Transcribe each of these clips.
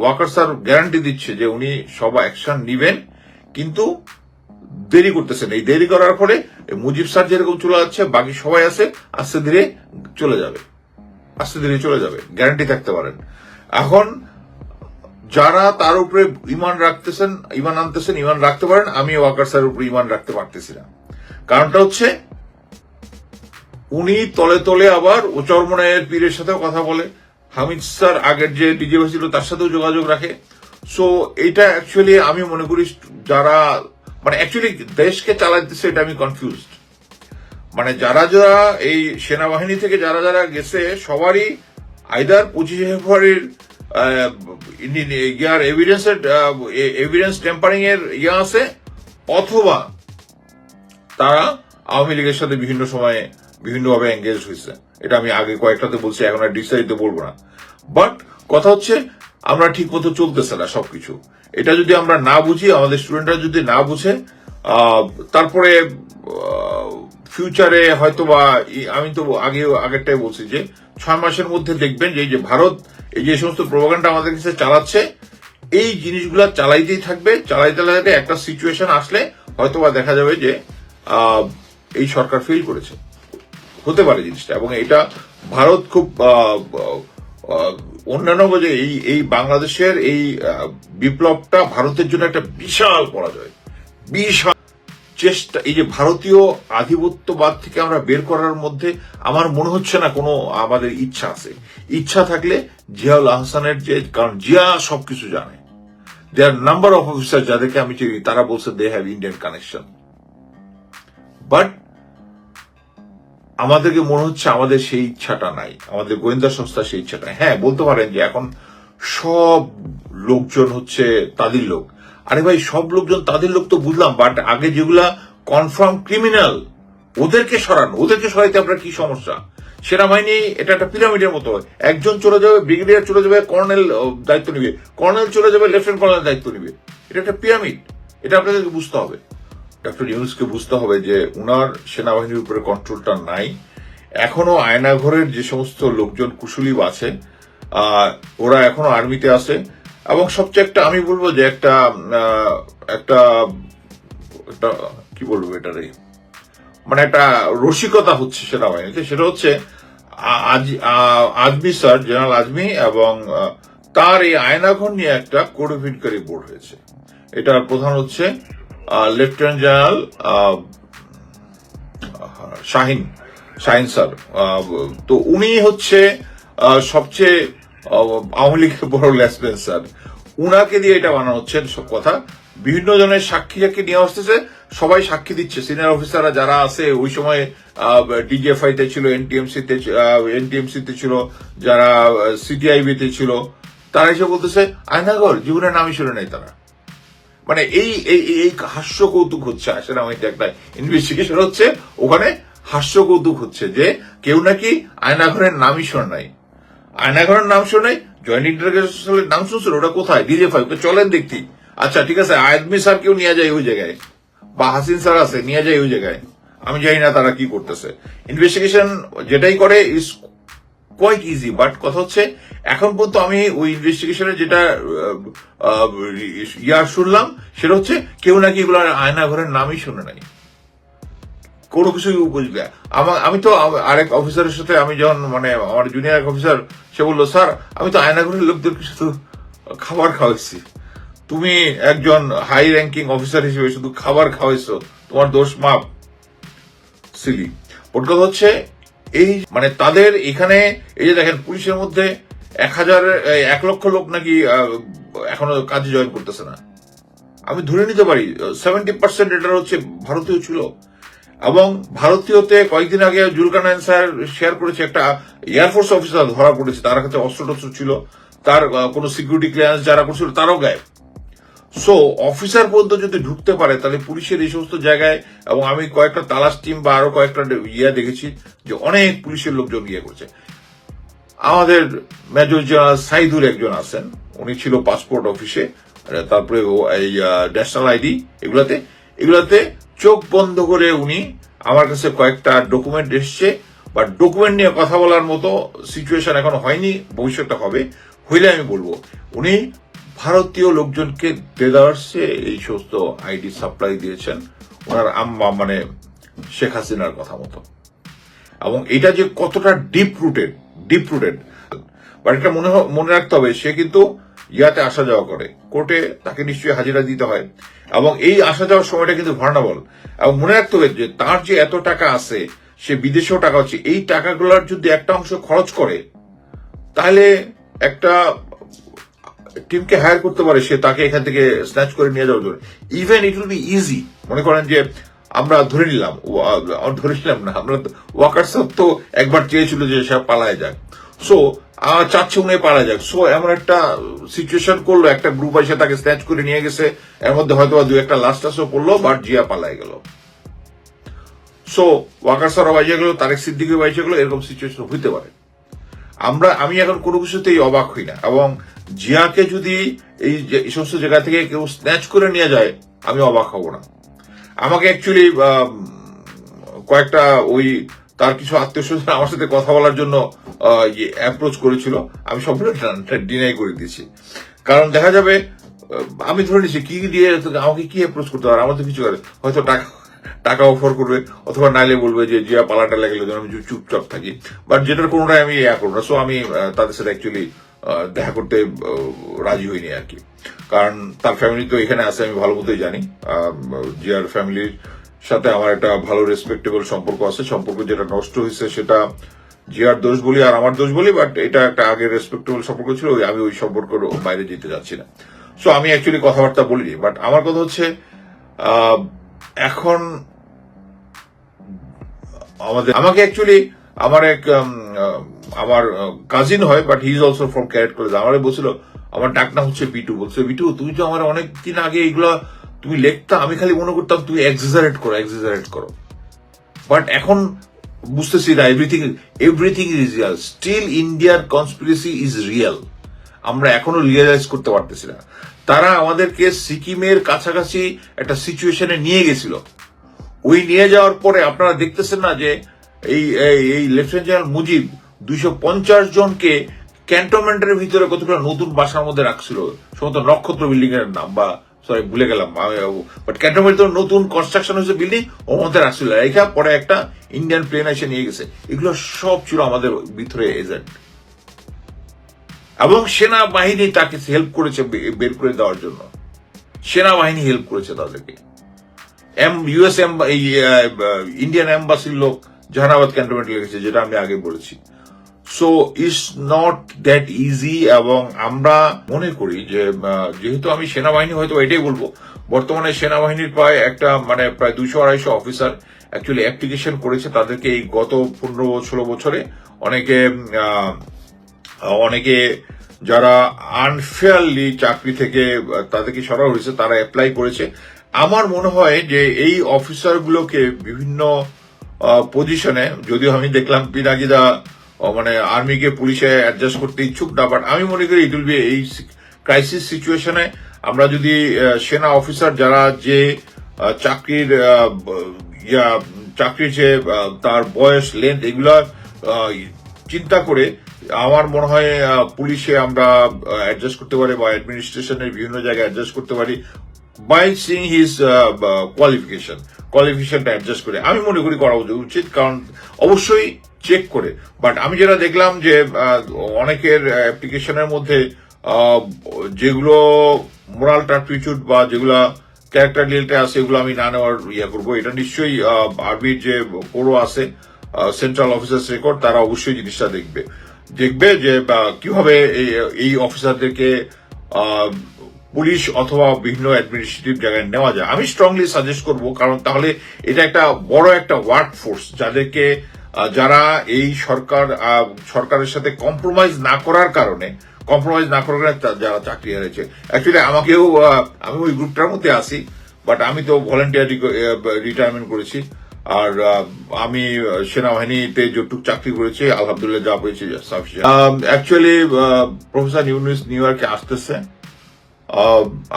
Waker sir guarantee দিচ্ছে যে উনি সব অ্যাকশন নিবেন, কিন্তু দেরি করতেছেন। এই দেরি করার ফলে মুজিব স্যার যেরকম চলে যাচ্ছে, বাকি সবাই আছে, আস্তে ধীরে চলে যাবে। আস্তে ধীরে চলে যাবে গ্যারান্টি থাকতে পারেন। এখন যারা তার উপরে ইমান রাখতেছেন, ইমান আনতেছেন, ইমান রাখতে পারেন, আমি ওয়াকার স্যারের উপরে ইমান রাখতে পারতেছি না। কারণটা হচ্ছে, উনি তলে তলে আবার ও চরমনায়ের পীরের সাথেও কথা বলে হামিদ স্যার আগের যে ডিজে ছিল, তার সাথেও যোগাযোগ রাখে। সো এটা অ্যাকচুয়ালি আমি মনে করি যারা মানে অ্যাকচুয়ালি দেশকে চালাইতেছে এটা আমি কনফিউজড মানে যারা যারা এই সেনাবাহিনী থেকে যারা যারা গেছে, সবারই আইদার পঁচিশে ফেব্রুয়ারির ইয়ার এভিডেন্সের এভিডেন্স টেম্পারিং এর ইয়ে আছে, অথবা তারা আওয়ামী লীগের সাথে বিভিন্ন সময়ে বিভিন্নভাবে এঙ্গেজ হয়েছে। এটা আমি আগে কয়েকটাতে বলছি, এখন আর ডিসাইড বলব না। বাট কথা হচ্ছে, আমরা ঠিক মতো চলতেছে না সবকিছু। এটা যদি আমরা না বুঝি, আমাদের স্টুডেন্টরা যদি না বুঝে তারপরে ফিউচারে হয়তো বা আমি তো আগে, আগেরটাই বলছি যে, ছয় মাসের মধ্যে দেখবেন যে, এই যে ভারত, এই যে সমস্ত প্রোপাগান্ডা আমাদের কাছে চালাচ্ছে, এই জিনিসগুলা চালাইতেই থাকবে। চালাইতে চালাইতে একটা সিচুয়েশন আসলে হয়তোবা দেখা যাবে যে এই সরকার ফেল করেছে। হতে পারে জিনিসটা। এবং এটা ভারত খুব অন্যান্য যে এই এই বাংলাদেশের এই বিপ্লবটা ভারতের জন্য একটা বিশাল পরাজয়। বিশাল চেষ্টা, এই যে ভারতীয় আধিপত্যবাদ থেকে আমরা বের করার মধ্যে আমার মনে হচ্ছে না কোনো আমাদের ইচ্ছা আছে। ইচ্ছা থাকলে জিয়াউল আহসানের যে, কারণ জিয়া সবকিছু জানে। দেয়ার নাম্বার অফ অফিসার যাদেরকে আমি চিনি, তারা বলছে দে হ্যাভ ইন্ডিয়ান কানেকশন আমাদেরকে মনে হচ্ছে আমাদের সেই ইচ্ছাটা নাই। আমাদের গোয়েন্দা সংস্থা সেই ইচ্ছাটা হ্যাঁ বলতে পারেন যে এখন সব লোকজন হচ্ছে তাদের লোক। আরে ভাই, সব লোকজন তাদের লোক তো বুঝলাম বাট আগে যেগুলা কনফার্ম ক্রিমিনাল ওদেরকে সরান, ওদেরকে সরাইতে আপনার কি সমস্যা? সেনাবাহিনী এটা একটা পিরামিডের মতো হয়। একজন চলে যাবে, ব্রিগেডিয়ার চলে যাবে, কর্নেল দায়িত্ব নিবে। কর্নেল চলে যাবে, লেফটেন্যান্ট কর্নেল দায়িত্ব নিবে। এটা একটা পিরামিড। এটা আপনাদেরকে বুঝতে হবে। ডক্টর ইউনুসকে বুঝতে হবে যে উনার সেনাবাহিনীর উপরে কন্ট্রোলটা নাই। এখনও আয়নাঘরের যে সমস্ত লোকজন কুশলী আছে ওরা এখনও আর্মিতে আছে। এবং সবচেয়ে একটা আমি বলব যে একটা একটা একটা, কি বলব এটারে? মানে একটা রসিকতা হচ্ছে সেনাবাহিনীতে। সেটা হচ্ছে আজমি স্যার, জেনারেল আজমি এবং তার এই আয়নাঘর নিয়ে একটা কোডিফিনকারী বোর্ড হয়েছে। এটার প্রধান হচ্ছে lieutenant general Shahin Shahin sir তো উনি হচ্ছে সবচেয়ে আওয়ামী লীগের বড় লেসবেন স্যার। উনাকে দিয়ে এটা বানানো হচ্ছে সব কথা। বিভিন্ন জনের সাক্ষী সাক্ষী নিয়ে আসতেছে, সবাই সাক্ষী দিচ্ছে। সিনিয়র অফিসাররা যারা আছে, ওই সময় ডিজিএফআই তে ছিল এনটিএমসি তে এনটিএমসি তে ছিল, যারা সিটিআইবি তে ছিল, তারা এসে বলতেছে, আয়নাগর, জীবনের নামই শুনে নাই তারা। মানে এই এই, এই- হাস্য কৌতুক হচ্ছে আসলে আমার একটা ইনভেস্টিগেশন হচ্ছে, ওখানে হাস্য কৌতুক হচ্ছে যে কেউ নাকি আয়নাঘরের নামই শোনে নাই। আয়নাঘরের নাম শোনে জয়েন্ট ইন্টারগ্রেশনের নাম শুনছিল, ওটা কোথায়? ডিজে ফাইভ চলেন দেখতি আচ্ছা ঠিক আছে আয়াদমি স্যার কেউ নিয়ে যায় ওই জায়গায়, বা হাসিন স্যার আছে, নিয়ে যায় ওই জায়গায়। আমি জানি না তারা কি করতেছে। ইনভেস্টিগেশন যেটাই করে ইজ কোয়াইট ইজি বাট কথা হচ্ছে, এখন পর্যন্ত আমি ওই ইনভেস্টিগেশনে যেটা ইয়া শুনলাম, সেটা হচ্ছে কেউ নাকি এগুলো আয়না ঘরের নামই শুনে নাই। কোনো কিছুই বুঝবে আমার, আমি তো আরেক অফিসারের সাথে আমি যখন মানে আমার জুনিয়র এক অফিসার সে বলল, স্যার, আমি তো আয়নাঘরের লোকদেরকে শুধু খাবার খাওয়াইছি। তুমি একজন হাই র্যাঙ্কিং অফিসার হিসেবে শুধু খাবার খাওয়াইছো। তোমার দোষ মাপ সিলি ওর কথা হচ্ছে এই মানে তাদের এখানে, এই যে দেখেন, পুলিশের মধ্যে এক হাজার এক লক্ষ লোক নাকি এখনও কাজে জয়েন করতেছে না। আমি ধরে নিতে পারি সেভেন্টি পার্সেন্ট এটা হচ্ছে ভারতীয় ছিল। এবং ভারতীয়তে কয়েকদিন আগে জুলকানায়ন স্যার শেয়ার করেছে একটা এয়ারফোর্স অফিসার ধরা পড়েছে, তার কাছে অস্ত্র টস্ত্র ছিল। তার কোনো সিকিউরিটি ক্লিয়ারেন্স যারা করছিল, তারাও গায়েব। সো অফিসার পর্যন্ত যদি ঢুকতে পারে, তাহলে পুলিশের এই সমস্ত জায়গায় এবং আমি কয়েকটা তালাশ টিম বা আরও কয়েকটা ইয়ে দেখেছি যে অনেক পুলিশের লোকজন ইয়ে করছে আমাদের মেজর জেনারেল সাইদুল একজন আছেন, উনি ছিল পাসপোর্ট অফিসে তারপরে এই ন্যাশনাল আইডি এগুলাতে। এগুলাতে চোখ বন্ধ করে উনি আমার কাছে কয়েকটা ডকুমেন্ট এসছে, বা ডকুমেন্ট নিয়ে কথা বলার মতো সিচুয়েশন এখন হয়নি, ভবিষ্যৎটা হবে। হইলে আমি বলব, উনি ভারতীয় লোকজনকে দেদার্সে এই সমস্ত আইডি সাপ্লাই দিয়েছেন ওনার আম্মা মানে শেখ হাসিনার কথা মতো। এবং এটা যে কতটা deep rooted deep rooted but এটা মনে মনে রাখতে হবে, সে কিন্তু ইয়াতে আসা যাওয়া করে। কোর্টে তাকে নিশ্চয়ই হাজিরা দিতে হয়। এবং এই আসা যাওয়ার সময়টা কিন্তু ভার্নাবল এবং মনে রাখতে হবে যে তার যে এত টাকা আছে, সে বিদেশেও টাকা হচ্ছে, এই টাকাগুলোর যদি একটা অংশ খরচ করে, তাহলে একটা টিমকে হায়ার করতে পারে, সে তাকে এখান থেকে স্ন্যাচ করে নিয়ে যাওয়ার জন্য even it will be easy মনে করেন যে, আমরা ধরে নিলাম ধরে নিলাম না, আমরা ওয়াকার সাহেব তো একবার চেয়েছিল যে সে পালায় যাক। সো চাচ্ছে উনি পালা যাক। সো এমন একটা সিচুয়েশন করল, একটা গ্রুপ এসে তাকে স্ন্যাচ করে নিয়ে গেছে। এর মধ্যে হয়তো দু একটা লাস্ট টাসও পড়ল বাট জিয়া পালায় গেল। সো ওয়াকার সারা বাইজে গেল, তারেক সিদ্দিকি বাইজে গেল, এরকম সিচুয়েশন হইতে পারে। আমরা, আমি এখন কোনো কিছুতেই অবাক হই না, এবং জিয়াকে যদি এই এই সমস্ত জায়গা থেকে কেউ স্ন্যাচ করে নিয়ে যায়, আমি অবাক হব না। আমাকে অ্যাকচুয়ালি কয়েকটা ওই তার কিছু আত্মীয় স্বজন আমার সাথে কথা বলার জন্য অ্যাপ্রোচ করেছিল। আমি সবগুলো ডিনাই করে দিয়েছি। কারণ দেখা যাবে আমি ধরে নিচ্ছি কি দিয়ে আমাকে কি অ্যাপ্রোচ করতে পারে আমার তো কিছু করে হয়তো টাকা টাকা অফার করবে, অথবা নাইলে বলবে যে, জিয়া পালাটা লাগলে আমি চুপচাপ থাকি। বাট যেটার কোনোটাই আমি ইয়া করব না। সো আমি তাদের সাথে অ্যাকচুয়ালি দেখা করতে রাজি হইনি আর কি। কারণ তার ফ্যামিলি তো এখানে আছে, আমি ভালো মতোই জানি। জিয়ার ফ্যামিলির সাথে আমার একটা ভালো রেসপেক্টেবল সম্পর্ক আছে। সম্পর্ক যেটা নষ্ট হয়েছে, সেটা জিয়ার দোষ বলি আর আমার দোষ বলি বাট এটা একটা আগে রেসপেক্টেবল সম্পর্ক ছিল আমি ওই সম্পর্কের বাইরে যেতে যাচ্ছি না। সো আমি অ্যাকচুয়ালি কথাবার্তা বলিনি বাট আমার কথা হচ্ছে এখন আমাদের, আমাকে অ্যাকচুয়ালি আমার এক আমার কাজিন হয় but he is also from cadet college আমারে বলছিল, আমার ডাক নাম হচ্ছে বিটু। বলছে, বিটু, তুমি তো আমার অনেক দিন আগে এগুলো তুমি লেখতা, আমি খালি মনে করতাম তুমি এক্সিজারেট করো এক্সিজারেট করো। বাট এখন বুঝতেছি না everything everything is real still ইন্ডিয়ার কনস্পিরেসি ইজ রিয়েল আমরা এখনও রিয়েলাইজ করতে পারতেছি না। তারা আমাদেরকে সিকিমের কাছাকাছি একটা সিচুয়েশনে নিয়ে গেছিল। ওই নিয়ে যাওয়ার পরে আপনারা দেখতেছেন না যে এই- এই লেফটেন্যান্ট জেনারেল মুজিব দুইশো পঞ্চাশ জনকে ক্যান্টনমেন্টের ভিতরে কতগুলো নতুন বাসার মধ্যে রাখছিল? সমস্ত নক্ষত্র বিল্ডিং এর নাম বা সরি ভুলে গেলাম বাট ক্যান্টনমেন্ট নতুন কনস্ট্রাকশন হয়েছে বিল্ডিং ওর মধ্যে রাখছিল। রেখা পরে একটা ইন্ডিয়ান প্লেন এসে নিয়ে গেছে। এগুলো সব ছিল আমাদের ভিতরে এজেন্ট এবং সেনাবাহিনী তাকে হেল্প করেছে বের করে দেওয়ার জন্য। সেনাবাহিনী হেল্প করেছে তাদেরকে। এম ইউএস ইন্ডিয়ান এম্বাসির লোক জাহানাবাদ ক্যান্টনমেন্ট লেগেছে যেটা আমি আগে বলেছি। So it's not that easy এবং আমরা মনে করি যে যেহেতু আমি সেনাবাহিনী হয়তো এটাই বলব, বর্তমানে সেনাবাহিনীর প্রায় একটা মানে প্রায় দুশো আড়াইশো অফিসার অ্যাকচুয়ালি অ্যাপ্লিকেশন করেছে তাদেরকে এই গত পনেরো ষোলো বছরে। অনেকে অনেকে যারা আনফেয়ারলি চাকরি থেকে তাদেরকে সরা হয়েছে, তারা অ্যাপ্লাই করেছে। আমার মনে হয় যে এই অফিসারগুলোকে বিভিন্ন পজিশনে যদিও আমি দেখলাম পিনাকিদা মানে আর্মিকে, পুলিশে অ্যাডজাস্ট করতে ইচ্ছুক না বাট আমি মনে করি ইট উইল বি এই ক্রাইসিস সিচুয়েশনে আমরা যদি সেনা অফিসার যারা যে চাকরির চাকরির যে তার বয়স লেন্থ এগুলা চিন্তা করে আমার মনে হয় পুলিশে আমরা অ্যাডজাস্ট করতে পারি বা অ্যাডমিনিস্ট্রেশনের বিভিন্ন জায়গায় অ্যাডজাস্ট করতে পারি বাই সিং হিজ কোয়ালিফিকেশন কোয়ালিফিকেশনটা অ্যাডজাস্ট করে। আমি মনে করি করা উচিত, কারণ অবশ্যই চেক করে। বাট আমি যেটা দেখলাম যে অনেকের অ্যাপ্লিকেশনের মধ্যে যেগুলো মোরাল টার্টিটিউড বা যেগুলা ক্যারেক্টার রিলেটে আছে, এগুলো আমি না নেওয়ার ইয়া করব। এটা নিশ্চয়ই আরবির যে পুরো আছে সেন্ট্রাল অফিসার্স রেকর্ড তারা অবশ্যই জিনিসটা দেখবে। দেখবে যে কীভাবে এই- অফিসারদেরকে পুলিশ অথবা বিভিন্ন অ্যাডমিনিস্ট্রেটিভ জায়গায় নেওয়া যায়। আমি স্ট্রংলি সাজেস্ট করব, কারণ তাহলে এটা একটা বড় একটা ওয়ার্ক ফোর্স যাদেরকে যারা এই সরকার সরকারের সাথে কম্প্রোমাইজ না করার কারণে কম্প্রোমাইজ না করার কারণে যারা চাকরি হারিয়েছে অ্যাকচুয়ালি আমাকেও আমি ওই গ্রুপটার মধ্যে আসি বাট আমি তো ভলেন্টিয়ারি রিটায়ারমেন্ট করেছি। আর আমি সেনাবাহিনীতে যতটুকু চাকরি করেছি আলহামদুলিল্লাহ যা পেয়েছি অ্যাকচুয়ালি প্রফেসর ইউনিস নিউ ইয়র্কে আসতেছে।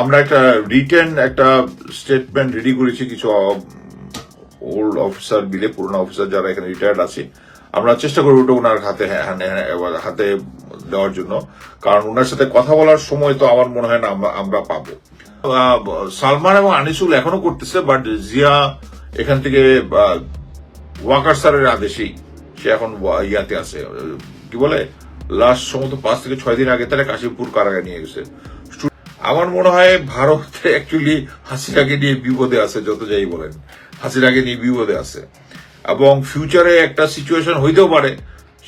আমরা একটা রিটেন একটা স্টেটমেন্ট রেডি করেছি কিছু ওল্ড অফিসার মিলে পুরনো অফিসার যারা এখানে রিটায়ার্ড আছে আমরা চেষ্টা করব ওটা ওনার হাতে হ্যাঁ, হ্যাঁ, হাতে দেওয়ার জন্য। কারণ ওনার সাথে কথা বলার সময় তো আমার মনে হয় না আমরা আমরা পাবো। সালমান এবং আনিসুল এখনও করতেছে বাট জিয়া এখান থেকে ওয়াকার স্যারের আদেশেই সে এখন ইয়াতে আছে। কি বলে? লাস্ট সম্ভবত পাঁচ থেকে ছয় দিন আগে তারা কাশিমপুর কারাগারে নিয়ে গেছে। আমার মনে হয় ভারত অ্যাকচুয়ালি হাসিনাকে নিয়ে বিপদে আছে যত যাই বলেন। হাসিনাকে নিয়ে বিপদে আছে। এবং ফিউচারে একটা সিচুয়েশন হইতেও পারে,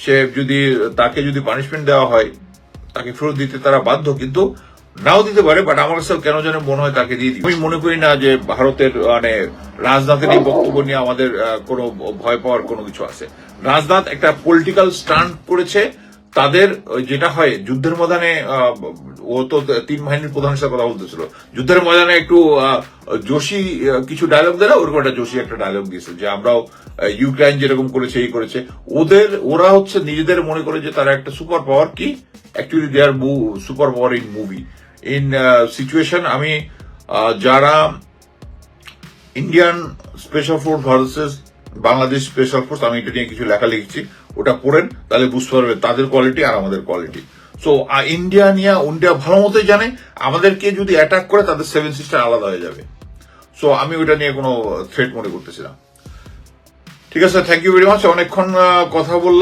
সে যদি, তাকে যদি পানিশমেন্ট দেওয়া হয়, তাকে ফেরত দিতে তারা বাধ্য, কিন্তু নাও দিতে পারে বাট আমার কাছে কেন যেন মনে হয় তাকে দিয়ে দিবে। আমি মনে করি না যে ভারতের মানে রাজনাথের এই বক্তব্য নিয়ে আমাদের কোনো ভয় পাওয়ার কোনো কিছু আছে। রাজনাথ একটা পলিটিক্যাল স্টান্ট করেছে, তাদের যেটা হয়, যুদ্ধের ময়দানে ও তো তিন বাহিনীর প্রধান সাথে কথা বলতেছিল যুদ্ধের ময়দানে একটু আহ, কিছু ডায়লগ দেয় ওরকম একটা জোশী একটা ডায়লগ দিয়েছে যে আমরাও ইউক্রেন যেরকম করেছে এই করেছে। ওদের ওরা হচ্ছে নিজেদের মনে করে যে তারা একটা সুপার পাওয়ার কি? Actually they are super power in movie in situation আমি যারা Indian special force versus Bangladesh special force আমি এটা নিয়ে কিছু লেখা লিখছি ওটা পড়েন তাহলে বুঝতে পারবে তাদের কোয়ালিটি আর আমাদের কোয়ালিটি সো ইন্ডিয়া নিয়ে ইন্ডিয়া ভালো মতোই জানে, আমাদেরকে যদি অ্যাটাক করে, তাদের সেভেন সিস্টার আলাদা হয়ে যাবে। সো আমি ওইটা নিয়ে কোনো থ্রেট মনে করতেছিলাম। ঠিক আছে থ্যাংক ইউ ভেরি মাচ অনেকক্ষণ কথা বললাম।